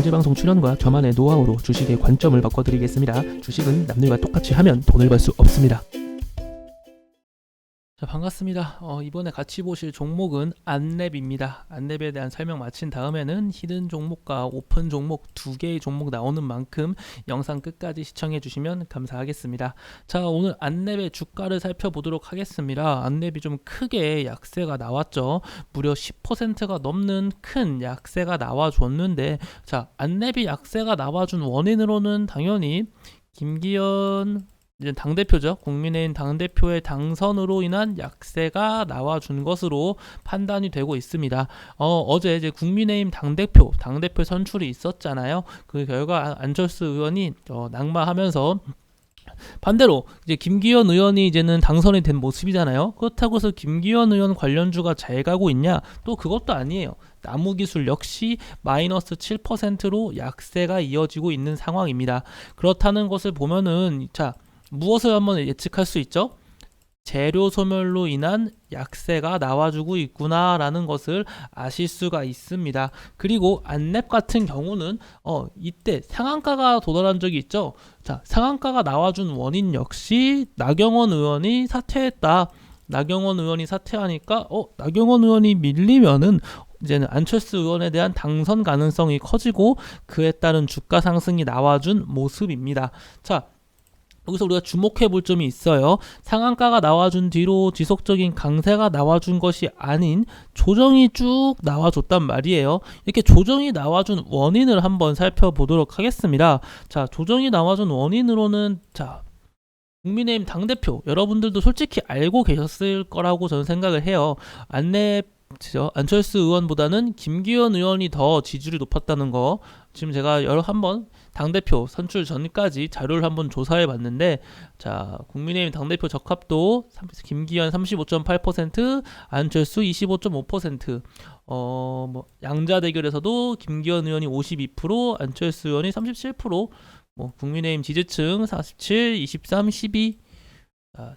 공개방송 출연과 저만의 노하우로 주식의 관점을 바꿔드리겠습니다. 주식은 남들과 똑같이 하면 돈을 벌 수 없습니다. 자 반갑습니다. 어, 이번에 같이 보실 종목은 안랩입니다. 안랩에 대한 설명 마친 다음에는 히든 종목과 오픈 종목 두 개의 종목 나오는 만큼 영상 끝까지 시청해 주시면 감사하겠습니다. 자 오늘 안랩의 주가를 살펴보도록 하겠습니다. 안랩이 좀 크게 약세가 나왔죠. 무려 10%가 넘는 큰 약세가 나와줬는데 자 안랩이 약세가 나와준 원인으로는 당연히 김기현 이제 당 대표죠. 국민의힘 당 대표의 당선으로 인한 약세가 나와준 것으로 판단이 되고 있습니다. 어, 어제 이제 국민의힘 당 대표 당 대표 선출이 있었잖아요. 그 결과 안철수 의원이 어, 낙마하면서 반대로 이제 김기현 의원이 이제는 당선이 된 모습이잖아요. 그렇다고 해서 김기현 의원 관련주가 잘 가고 있냐? 또 그것도 아니에요. 나무 기술 역시 마이너스 7%로 약세가 이어지고 있는 상황입니다. 그렇다는 것을 보면은 자 무엇을 한번 예측할 수 있죠? 재료 소멸로 인한 약세가 나와주고 있구나라는 것을 아실 수가 있습니다. 그리고 안랩 같은 경우는 어 이때 상한가가 도달한 적이 있죠. 자 상한가가 나와준 원인 역시 나경원 의원이 사퇴했다. 나경원 의원이 사퇴하니까 어 나경원 의원이 밀리면은 이제는 안철수 의원에 대한 당선 가능성이 커지고 그에 따른 주가 상승이 나와준 모습입니다. 자 여기서 우리가 주목해 볼 점이 있어요. 상한가가 나와준 뒤로 지속적인 강세가 나와준 것이 아닌 조정이 쭉 나와줬단 말이에요. 이렇게 조정이 나와준 원인을 한번 살펴보도록 하겠습니다. 자, 조정이 나와준 원인으로는 자, 국민의힘 당대표 여러분들도 솔직히 알고 계셨을 거라고 저는 생각을 해요. 안내 죠. 안철수 의원보다는 김기현 의원이 더 지지율이 높았다는 거 지금 제가 여러 한번 당 대표 선출 전까지 자료를 한번 조사해 봤는데 자 국민의힘 당 대표 적합도 김기현 35.8% 안철수 25.5%어 뭐 양자 대결에서도 김기현 의원이 52% 안철수 의원이 37%뭐 국민의힘 지지층 47, 23, 12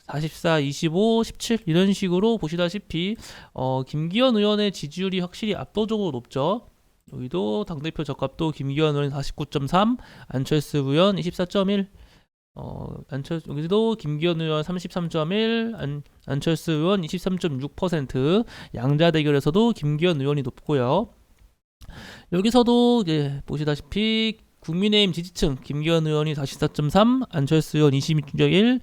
44, 25, 17 이런 식으로 보시다시피 어, 김기현 의원의 지지율이 확실히 압도적으로 높죠. 여기도 당대표 적합도 김기현 의원 49.3, 안철수 의원 24.1, 어, 안철 여기도 김기현 의원 33.1, 안, 안철수 의원 23.6%, 양자 대결에서도 김기현 의원이 높고요. 여기서도 이제 보시다시피 국민의힘 지지층 김기현 의원이 44.3, 안철수 의원 26.1,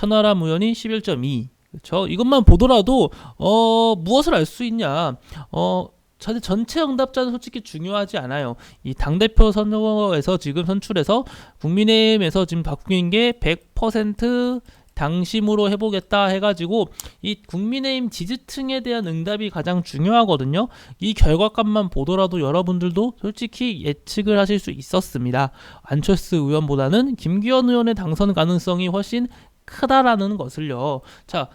천하람 의원이 11.2. 그렇죠? 이것만 보더라도 어 무엇을 알 수 있냐? 어 사실 전체 응답자는 솔직히 중요하지 않아요. 이 당대표 선거에서 지금 선출해서 국민의힘에서 지금 바뀐 게 100% 당심으로 해보겠다 해가지고 이 국민의힘 지지층에 대한 응답이 가장 중요하거든요. 이 결과값만 보더라도 여러분들도 솔직히 예측을 하실 수 있었습니다. 안철수 의원보다는 김기현 의원의 당선 가능성이 훨씬 크다라는 것을요. 자,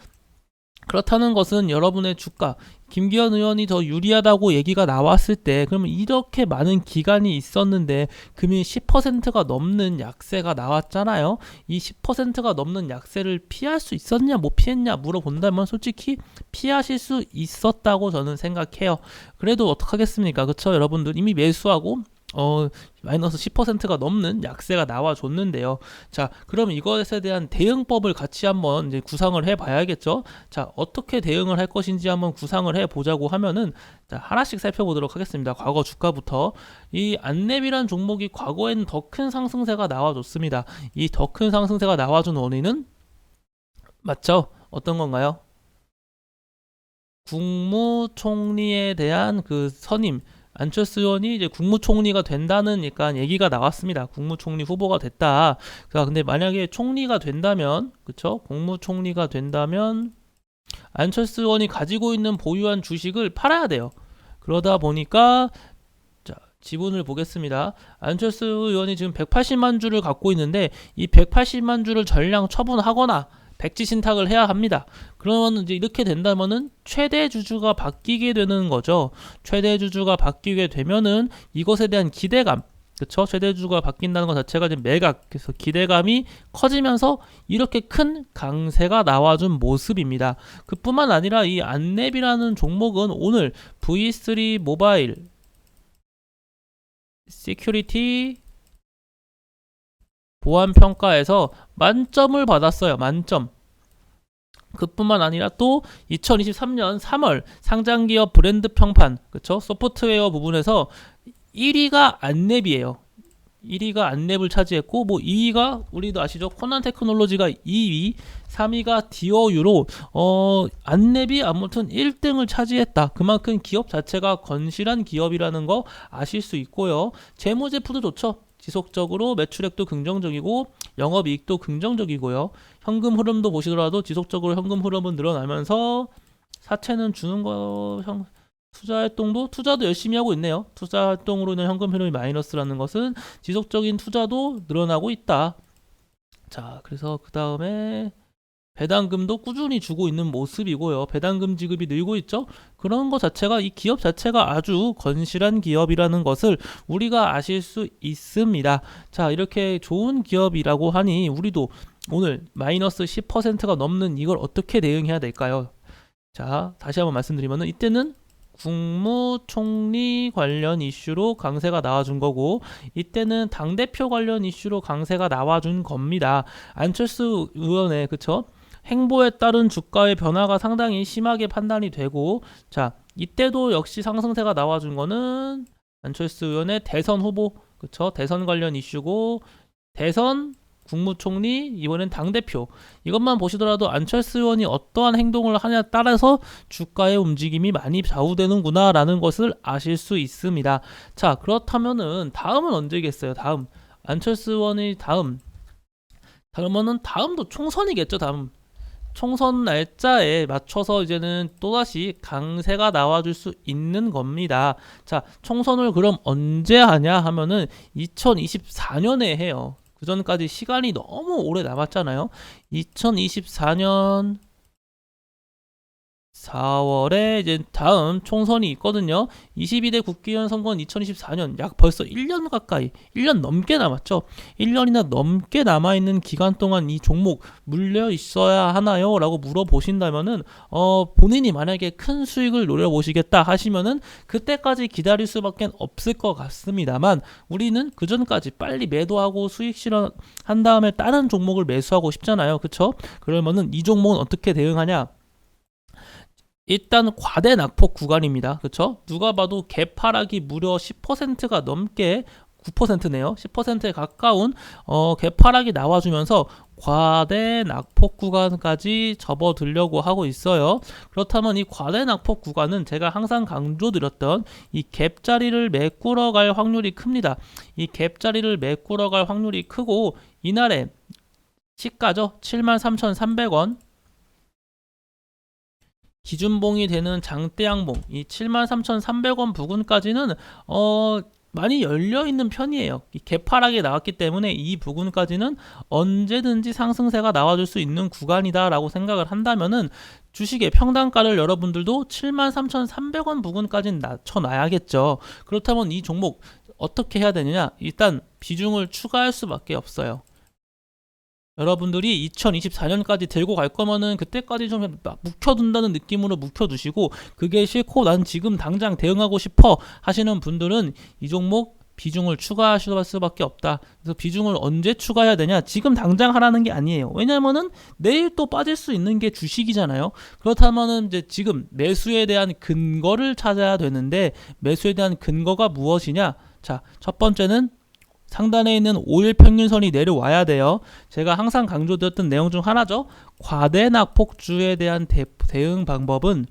그렇다는 것은 여러분의 주가 김기현 의원이 더 유리하다고 얘기가 나왔을 때 그러면 이렇게 많은 기간이 있었는데 금이 10%가 넘는 약세가 나왔잖아요. 이 10%가 넘는 약세를 피할 수 있었냐 못 피했냐 물어본다면 솔직히 피하실 수 있었다고 저는 생각해요. 그래도 어떡하겠습니까? 그쵸 여러분들 이미 매수하고 어, 마이너스 10%가 넘는 약세가 나와줬는데요. 자, 그럼 이것에 대한 대응법을 같이 한번 이제 구상을 해 봐야겠죠. 자, 어떻게 대응을 할 것인지 한번 구상을 해 보자고 하면은 자, 하나씩 살펴보도록 하겠습니다. 과거 주가부터 이 안랩이란 종목이 과거에는 더큰 상승세가 나와줬습니다. 이 더 큰 상승세가 나와준 원인은 맞죠? 어떤 건가요? 국무총리에 대한 그 선임 안철수 의원이 이제 국무총리가 된다는 약간 얘기가 나왔습니다. 국무총리 후보가 됐다. 자, 근데 만약에 총리가 된다면, 그쵸? 국무총리가 된다면, 안철수 의원이 가지고 있는 보유한 주식을 팔아야 돼요. 그러다 보니까, 자, 지분을 보겠습니다. 안철수 의원이 지금 180만 주를 갖고 있는데, 이 180만 주를 전량 처분하거나, 백지 신탁을 해야 합니다. 그러면 이제 이렇게 된다면은 최대 주주가 바뀌게 되는 거죠. 최대 주주가 바뀌게 되면은 이것에 대한 기대감, 그쵸? 최대 주주가 바뀐다는 것 자체가 이제 매각, 그래서 기대감이 커지면서 이렇게 큰 강세가 나와준 모습입니다. 그뿐만 아니라 이 안랩이라는 종목은 오늘 V3 모바일 시큐리티 보안 평가에서 만점을 받았어요. 만점. 그뿐만 아니라 또 2023년 3월 상장 기업 브랜드 평판, 그쵸? 소프트웨어 부분에서 1위가 안랩이에요. 1위가 안랩을 차지했고 뭐 2위가 우리도 아시죠? 코난 테크놀로지가 2위, 3위가 디어유로 어 안랩이 아무튼 1등을 차지했다. 그만큼 기업 자체가 건실한 기업이라는 거 아실 수 있고요. 재무제표도 좋죠. 지속적으로 매출액도 긍정적이고 영업이익도 긍정적이고요. 현금 흐름도 보시더라도 지속적으로 현금 흐름은 늘어나면서 사채는 주는 거 형, 투자 활동도 투자도 열심히 하고 있네요. 투자 활동으로 인한 현금 흐름이 마이너스라는 것은 지속적인 투자도 늘어나고 있다. 자, 그래서 그 다음에 배당금도 꾸준히 주고 있는 모습이고요. 배당금 지급이 늘고 있죠. 그런 것 자체가 이 기업 자체가 아주 건실한 기업이라는 것을 우리가 아실 수 있습니다. 자, 이렇게 좋은 기업이라고 하니 우리도 오늘 마이너스 10%가 넘는 이걸 어떻게 대응해야 될까요? 자, 다시 한번 말씀드리면은 이때는 국무총리 관련 이슈로 강세가 나와준 거고 이때는 당대표 관련 이슈로 강세가 나와준 겁니다. 안철수 의원의 그쵸? 행보에 따른 주가의 변화가 상당히 심하게 판단이 되고 자 이때도 역시 상승세가 나와준 거는 안철수 의원의 대선 후보 그쵸? 대선 관련 이슈고 대선 국무총리 이번엔 당 대표. 이것만 보시더라도 안철수 의원이 어떠한 행동을 하냐에 따라서 주가의 움직임이 많이 좌우되는구나 라는 것을 아실 수 있습니다. 자 그렇다면은 다음은 언제겠어요? 다음. 안철수 의원의 다음. 그러면은 다음도 총선이겠죠 다음 총선 날짜에 맞춰서 이제는 또다시 강세가 나와줄 수 있는 겁니다. 자, 총선을 그럼 언제 하냐 하면은 2024년에 해요. 그 전까지 시간이 너무 오래 남았잖아요. 2024년 4월에 이제 다음 총선이 있거든요. 22대 국회의원 선거는 2024년 약 벌써 1년 가까이 1년 넘게 남았죠. 1년이나 넘게 남아 있는 기간 동안 이 종목 물려 있어야 하나요? 라고 물어보신다면은 어 본인이 만약에 큰 수익을 노려 보시겠다 하시면은 그때까지 기다릴 수밖에 없을 것 같습니다만 우리는 그 전까지 빨리 매도하고 수익 실현한 다음에 다른 종목을 매수하고 싶잖아요. 그쵸 그러면은 이 종목은 어떻게 대응하냐? 일단 과대 낙폭 구간입니다. 그렇죠? 누가 봐도 개파락이 무려 10%가 넘게 9%네요. 10%에 가까운 어, 개파락이 나와주면서 과대 낙폭 구간까지 접어들려고 하고 있어요. 그렇다면 이 과대 낙폭 구간은 제가 항상 강조드렸던 이 갭자리를 메꾸러 갈 확률이 큽니다. 이 갭자리를 메꾸러 갈 확률이 크고 이날에 시가죠. 73,300원 기준봉이 되는 장대양봉 이 73,300원 부근까지는 어 많이 열려 있는 편이에요. 개파락이 나왔기 때문에 이 부근까지는 언제든지 상승세가 나와줄 수 있는 구간이다라고 생각을 한다면은 주식의 평단가를 여러분들도 73,300원 부근까지는 낮춰놔야겠죠. 그렇다면 이 종목 어떻게 해야 되느냐? 일단 비중을 추가할 수밖에 없어요. 여러분들이 2024년까지 들고 갈 거면은 그때까지 좀 묵혀둔다는 느낌으로 묵혀두시고 그게 싫고 난 지금 당장 대응하고 싶어 하시는 분들은 이 종목 비중을 추가하실 수밖에 없다. 그래서 비중을 언제 추가해야 되냐? 지금 당장 하라는 게 아니에요. 왜냐면은 내일 또 빠질 수 있는 게 주식이잖아요. 그렇다면은 이제 지금 매수에 대한 근거를 찾아야 되는데 매수에 대한 근거가 무엇이냐? 자, 첫 번째는 상단에 있는 5일 평균선이 내려와야 돼요. 제가 항상 강조드렸던 내용 중 하나죠. 과대 낙 폭주에 대한 대, 대응 방법은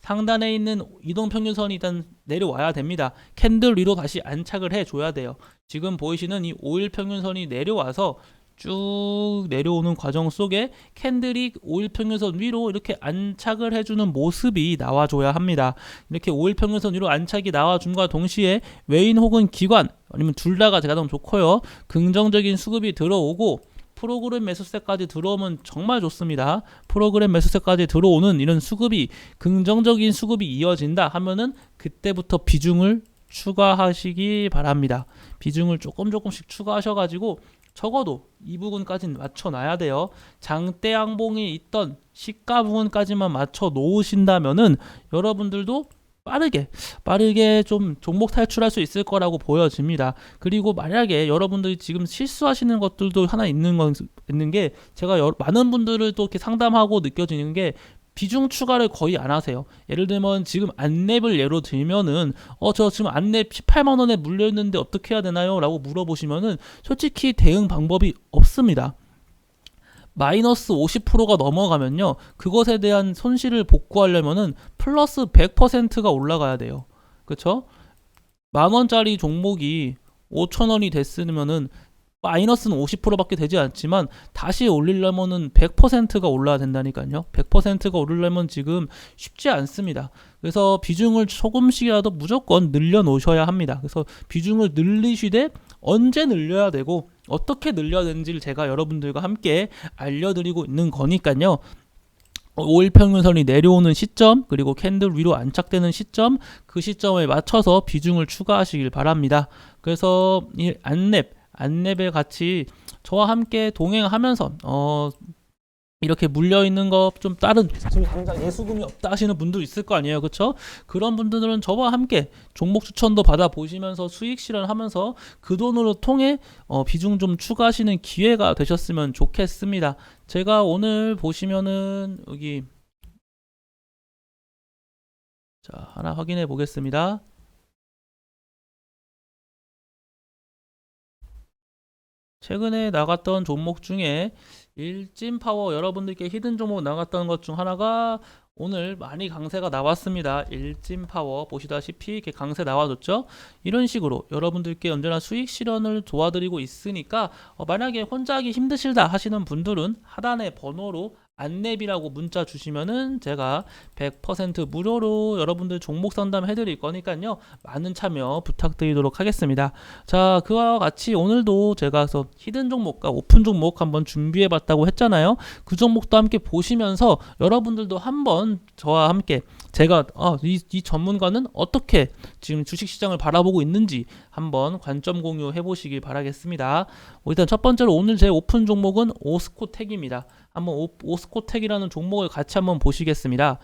상단에 있는 이동 평균선이 일단 내려와야 됩니다. 캔들 위로 다시 안착을 해줘야 돼요. 지금 보이시는 이 5일 평균선이 내려와서 쭉 내려오는 과정 속에 캔들이 5일 평균선 위로 이렇게 안착을 해주는 모습이 나와줘야 합니다. 이렇게 5일 평균선 위로 안착이 나와줌과 동시에 외인 혹은 기관 아니면 둘 다가 제가 너무 좋고요. 긍정적인 수급이 들어오고 프로그램 매수세까지 들어오면 정말 좋습니다. 프로그램 매수세까지 들어오는 이런 수급이 긍정적인 수급이 이어진다 하면은 그때부터 비중을 추가하시기 바랍니다. 비중을 조금 조금씩 추가하셔가지고 적어도 이 부분까지는 맞춰놔야 돼요. 장대 양봉이 있던 시가 부분까지만 맞춰 놓으신다면은 여러분들도 빠르게 빠르게 좀 종목 탈출할 수 있을 거라고 보여집니다. 그리고 만약에 여러분들이 지금 실수하시는 것들도 하나 있는 건 있는 게 제가 여, 많은 분들을 또 이렇게 상담하고 느껴지는 게 비중 추가를 거의 안 하세요. 예를 들면 지금 안랩을 예로 들면은 어 저 지금 안랩 18만 원에 물려 있는데 어떻게 해야 되나요?라고 물어보시면은 솔직히 대응 방법이 없습니다. 마이너스 50%가 넘어가면요. 그것에 대한 손실을 복구하려면은 플러스 100%가 올라가야 돼요. 그쵸? 만 원짜리 종목이 5천 원이 됐으면은 마이너스는 50%밖에 되지 않지만 다시 올리려면은 100%가 올라야 된다니까요. 100%가 오르려면 지금 쉽지 않습니다. 그래서 비중을 조금씩이라도 무조건 늘려 놓으셔야 합니다. 그래서 비중을 늘리시되 언제 늘려야 되고 어떻게 늘려야 되는지를 제가 여러분들과 함께 알려드리고 있는 거니까요. 5일 평균선이 내려오는 시점 그리고 캔들 위로 안착되는 시점 그 시점에 맞춰서 비중을 추가하시길 바랍니다. 그래서 이 안랩 안랩에 같이 저와 함께 동행하면서 어 이렇게 물려 있는 거좀 다른 지금 당장 예수금이 없다 하시는 분도 있을 거 아니에요, 그렇죠? 그런 분들은 저와 함께 종목 추천도 받아 보시면서 수익 실현하면서 그 돈으로 통해 어, 비중 좀 추가하시는 기회가 되셨으면 좋겠습니다. 제가 오늘 보시면은 여기 자 하나 확인해 보겠습니다. 최근에 나갔던 종목 중에 일진 파워 여러분들께 히든 종목 나갔던 것 중 하나가 오늘 많이 강세가 나왔습니다. 일진 파워 보시다시피 이렇게 강세 나와줬죠. 이런 식으로 여러분들께 언제나 수익 실현을 도와드리고 있으니까 어, 만약에 혼자 하기 힘드실다 하시는 분들은 하단의 번호로 안랩이라고 문자 주시면은 제가 100% 무료로 여러분들 종목 상담 해드릴 거니까요. 많은 참여 부탁드리도록 하겠습니다. 자, 그와 같이 오늘도 제가 서 히든 종목과 오픈 종목 한번 준비해 봤다고 했잖아요. 그 종목도 함께 보시면서 여러분들도 한번 저와 함께 제가 어, 이, 이 전문가는 어떻게 지금 주식시장을 바라보고 있는지 한번 관점 공유해 보시길 바라겠습니다. 일단 첫 번째로 오늘 제 오픈 종목은 오스코텍입니다. 한번 오, 오스코텍이라는 종목을 같이 한번 보시겠습니다.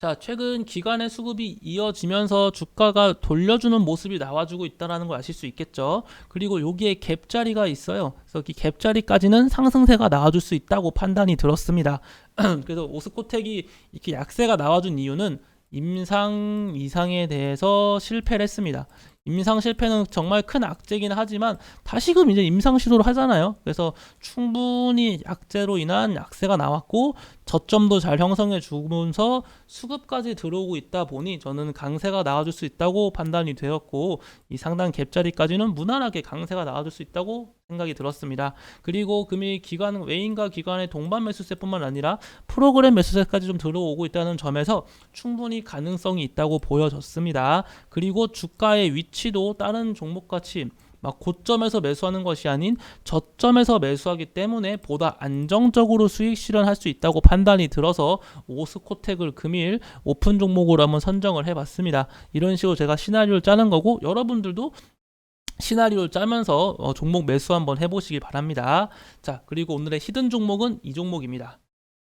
자, 최근 기간의 수급이 이어지면서 주가가 돌려주는 모습이 나와주고 있다는 걸 아실 수 있겠죠. 그리고 여기에 갭자리가 있어요. 그래서 이 갭자리까지는 상승세가 나와줄 수 있다고 판단이 들었습니다. 그래서 오스코텍이 이렇게 약세가 나와준 이유는 임상 이상에 대해서 실패를 했습니다. 임상 실패는 정말 큰 악재긴 하지만 다시금 이제 임상 시도를 하잖아요. 그래서 충분히 약재로 인한 약세가 나왔고 저점도 잘 형성해 주면서 수급까지 들어오고 있다 보니 저는 강세가 나와줄 수 있다고 판단이 되었고 이 상단 갭자리까지는 무난하게 강세가 나와줄 수 있다고 생각이 들었습니다. 그리고 금일 기관 외인과 기관의 동반 매수세뿐만 아니라 프로그램 매수세까지 좀 들어오고 있다는 점에서 충분히 가능성이 있다고 보여졌습니다. 그리고 주가의 위치도 다른 종목같이 막 고점에서 매수하는 것이 아닌 저점에서 매수하기 때문에 보다 안정적으로 수익 실현할 수 있다고 판단이 들어서 오스코텍을 금일 오픈 종목으로 한번 선정을 해봤습니다. 이런 식으로 제가 시나리오를 짜는 거고 여러분들도 시나리오를 짜면서 어, 종목 매수 한번 해보시기 바랍니다. 자, 그리고 오늘의 히든 종목은 이 종목입니다.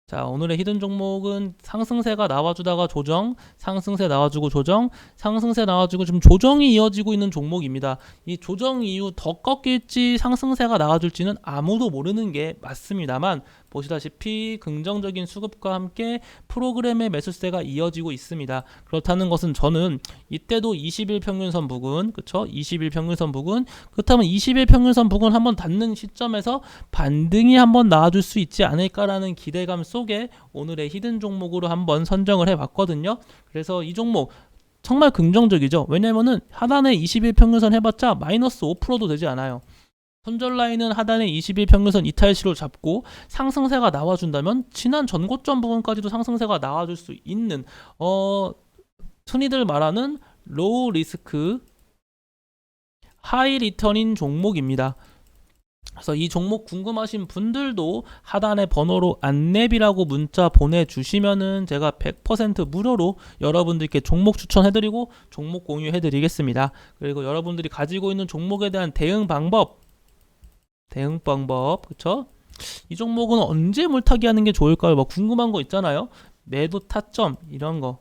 자, 오늘의 히든 종목은 상승세가 나와주다가 조정, 상승세 나와주고 조정, 상승세 나와주고 지금 조정이 이어지고 있는 종목입니다. 이 조정 이후 더 꺾일지 상승세가 나와줄지는 아무도 모르는 게 맞습니다만 보시다시피 긍정적인 수급과 함께 프로그램의 매수세가 이어지고 있습니다. 그렇다는 것은 저는 이때도 20일 평균선 부근, 그쵸? 20일 평균선 부근, 그렇다면 20일 평균선 부근 한번 닿는 시점에서 반등이 한번 나와줄 수 있지 않을까라는 기대감 속에 오늘의 히든 종목으로 한번 선정을 해봤거든요. 그래서 이 종목 정말 긍정적이죠. 왜냐면은 하단에 20일 평균선 해봤자 마이너스 5%도 되지 않아요. 손절 라인은 하단에 20일 평균선 이탈시로 잡고 상승세가 나와준다면 지난 전고점 부분까지도 상승세가 나와줄 수 있는 어 흔히들 말하는 로우 리스크 하이 리턴인 종목입니다. 그래서 이 종목 궁금하신 분들도 하단의 번호로 안랩이라고 문자 보내주시면은 제가 100% 무료로 여러분들께 종목 추천해드리고 종목 공유해드리겠습니다. 그리고 여러분들이 가지고 있는 종목에 대한 대응 방법 대응 방법 그쵸? 이 종목은 언제 물타기 하는 게 좋을까요? 뭐 궁금한 거 있잖아요. 매도 타점 이런 거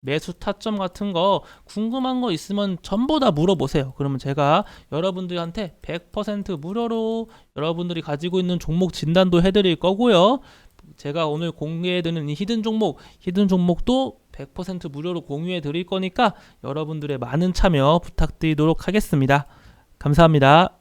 매수 타점 같은 거 궁금한 거 있으면 전부 다 물어보세요. 그러면 제가 여러분들한테 100% 무료로 여러분들이 가지고 있는 종목 진단도 해드릴 거고요. 제가 오늘 공개해드리는 이 히든 종목, 히든 종목도 100% 무료로 공유해 드릴 거니까 여러분들의 많은 참여 부탁드리도록 하겠습니다. 감사합니다.